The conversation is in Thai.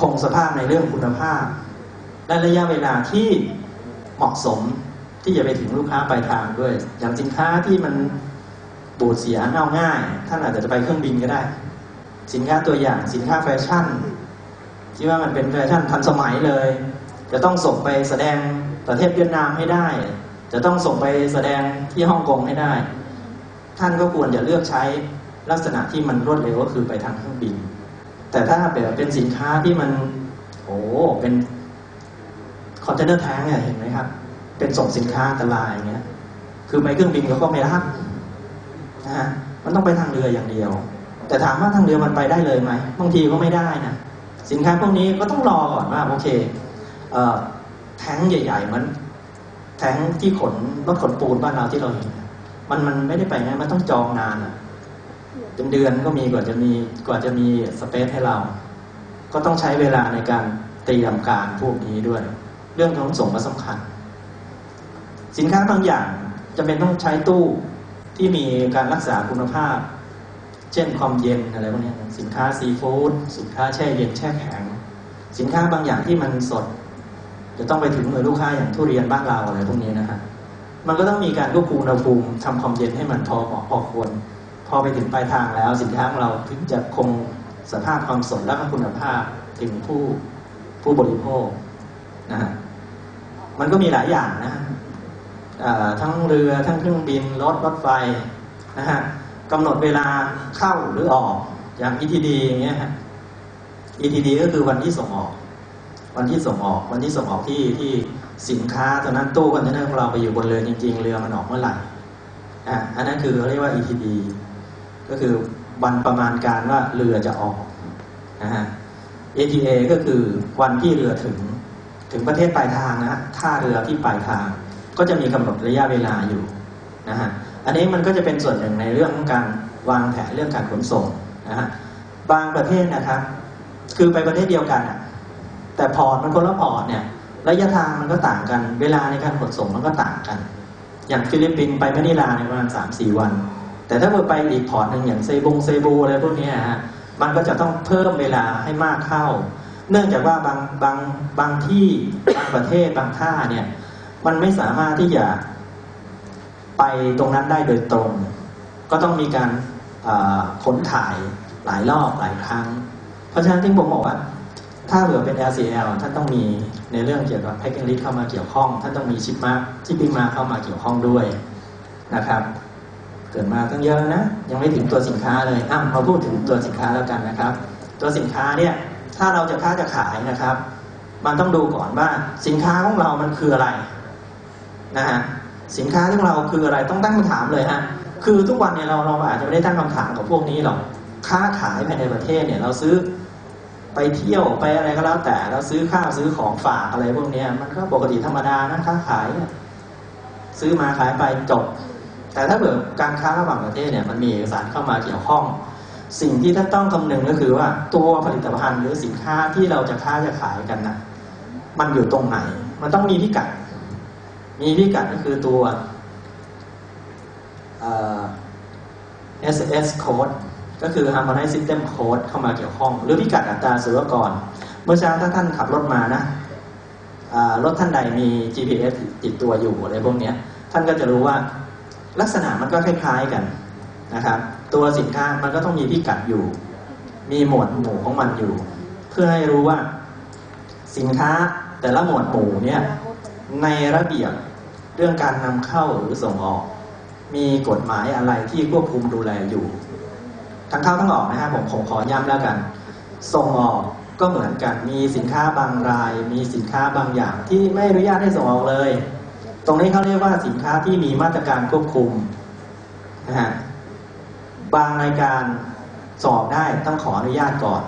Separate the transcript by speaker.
Speaker 1: คงสภาพในเรื่องคุณภาพ และระยะเวลาที่เหมาะสมที่จะไปถึงลูกค้าปลายทางด้วย อย่างสินค้าที่มันบูดเสียเน่าง่ายท่านอาจจะไปเครื่องบินก็ได้ สินค้าตัวอย่างสินค้าแฟชั่น ที่ว่ามันเป็นแฟชั่นทันสมัยเลย จะต้องส่งไปแสดงประเทศเวียดนามให้ได้ จะต้องส่งไปแสดงที่ฮ่องกงให้ได้ ท่านก็ควรจะเลือกใช้ลักษณะที่มันรวดเร็วก็คือไปทางเครื่องบิน แต่ถ้าเป็นสินค้าที่มันโอ้เป็นคอนเทนเนอร์แท้งเนี่ยเห็นไหมครับ เป็นส่งสินค้าอันตรายอย่างเงี้ย คือไปเครื่องบินเขาก็ไม่รับนะฮะมันต้องไปทางเรืออย่างเดียว แต่ถามว่าทางเรือมันไปได้เลยไหมบางทีก็ไม่ได้นะสินค้าพวกนี้ก็ต้องรอก่อนว่าโอเคเอ่อแท้งใหญ่ ๆ มัน แท้งที่ขนรถขนปูนบ้านเราที่เราเห็นมันมันไม่ได้ไปง่ายมันต้องจองนานอะ เป็นเดือนก็มีกว่าจะมีกว่าจะมีสเปซให้เรา ก็ต้องใช้เวลาในการเตรียมการพวกนี้ด้วย เรื่องของส่งก็สำคัญ สินค้าบางอย่างจะเป็นต้องใช้ตู้ที่มีการรักษาคุณภาพ เช่นความเย็นอะไรพวกนี้สินค้าซีฟู้ดสินค้าแช่เย็นแช่แข็ง สินค้าบางอย่างที่มันสด จะต้องไปถึงมือลูกค้าอย่างทุเรียนบ้านเราอะไรพวกนี้นะฮะมันก็ต้องมีการควบคุมอุณหภูมิทำความเย็นให้มันพอเหมาะพอควร พอไปถึงปลายทางแล้วสินค้าของเราถึงจะคงสภาพความสดและคุณภาพถึงผู้ผู้บริโภคนะฮะมันก็มีหลายอย่างนะทั้งเรือทั้งเครื่องบินรถรถไฟนะฮะกำหนดเวลาเข้าหรือออกอย่าง ETD อย่างเงี้ยฮะ ETD ก็คือวันที่ส่งออก วันที่ส่งออก วันที่ส่งออกที่ที่สินค้าตอนนั้นตู้คอนเทนเนอร์ของเราไปอยู่บนเรือจริง ๆ เรือมันออกเมื่อไหร่อะอันนั้นคือเรียกว่า ETD ก็คือวันประมาณการว่าเรือจะออกนะฮะ ATA ก็คือวันที่เรือถึงถึงประเทศปลายทางนะฮะท่าเรือที่ปลายทาง ก็จะมีกำหนดระยะเวลาอยู่นะฮะอันนี้มันก็จะเป็นส่วนหนึ่งในเรื่องของการวางแผนเรื่องการขนส่งนะฮะบางประเทศนะครับคือไปประเทศเดียวกันอะแต่พอร์ตมันคนละพอร์ตเนี่ย ระยะทางมันก็ต่างกัน เวลาในการขนส่งมันก็ต่างกัน อย่างฟิลิปปินส์ไปมะนิลาในประมาณสามสี่วัน แต่ถ้าเกิดไปอีกพอร์ตหนึ่งอย่างเซบุงเซบูอะไรพวกนี้ฮะมันก็จะต้องเพิ่มเวลาให้มากเข้า เนื่องจากว่าบางบางบางที่บางประเทศบางท่าเนี่ย มันไม่สามารถที่จะไปตรงนั้นได้โดยตรง ก็ต้องมีการขนถ่ายหลายรอบหลายครั้ง เพราะฉะนั้นที่ผมบอกว่า ถ้าเผื่อเป็น LCL ท่านต้องมีในเรื่องเกี่ยวกับ packing list เข้ามาเกี่ยวข้อง ท่านต้องมีชิปมาชิปปิ้งมาเข้ามาเกี่ยวข้องด้วยนะครับ เกิดมาตั้งเยอะนะ ยังไม่ถึงตัวสินค้าเลยอะมาพูดถึงตัวสินค้าแล้วกันนะครับ ตัวสินค้าเนี่ยถ้าเราจะค้าจะขายนะครับ มันต้องดูก่อนว่าสินค้าของเรามันคืออะไรนะฮะสินค้าของเราคืออะไรต้องตั้งคำถามเลยฮะคือทุกวันเนี่ยเราเราอาจจะไม่ได้ตั้งคำถามกับพวกนี้หรอกค้าขายภายในประเทศเนี่ยเราซื้อไปเที่ยวไปอะไรก็แล้วแต่เราซื้อข้าวซื้อของฝากอะไรพวกเนี้ยมันก็ปกติธรรมดานะค้าขาย ซื้อมาขายไปจบ แต่ถ้าเกิดการค้าระหว่างประเทศเนี่ยมันมีเอกสารเข้ามาเกี่ยวข้อง สิ่งที่ท่านต้องคำนึงก็คือว่าตัวผลิตภัณฑ์หรือสินค้าที่เราจะค้าจะขายกันนะมันอยู่ตรงไหน มันต้องมีพิกัด มีพิกัดก็คือตัว SS code ก็คือ Harmonized System Code เข้ามาเกี่ยวข้อง หรือพิกัดอัตราศุลกร เมื่อเช้าถ้าท่านขับรถมานะรถท่านใดมี GPS ติดตัวอยู่อะไรพวกนี้ท่านก็จะรู้ว่า ลักษณะมันก็คล้ายๆกันนะครับ ตัวสินค้ามันก็ต้องมีพิกัดอยู่ มีหมวดหมู่ของมันอยู่ เพื่อให้รู้ว่า สินค้าแต่ละหมวดหมู่เนี่ยในระเบียบเรื่องการนำเข้าหรือส่งออก มีกฎหมายอะไรที่ควบคุมดูแลอยู่ ทั้งเข้าทั้งออกนะฮะผมผมขอย้ำแล้วกัน ส่งออกก็เหมือนกันมีสินค้าบางราย มีสินค้าบางอย่างที่ไม่อนุญาตให้ส่งออกเลย ตรงนี้เขาเรียกว่าสินค้าที่มีมาตรการควบคุมนะฮะบางรายการสอบได้ต้องขออนุญาตก่อน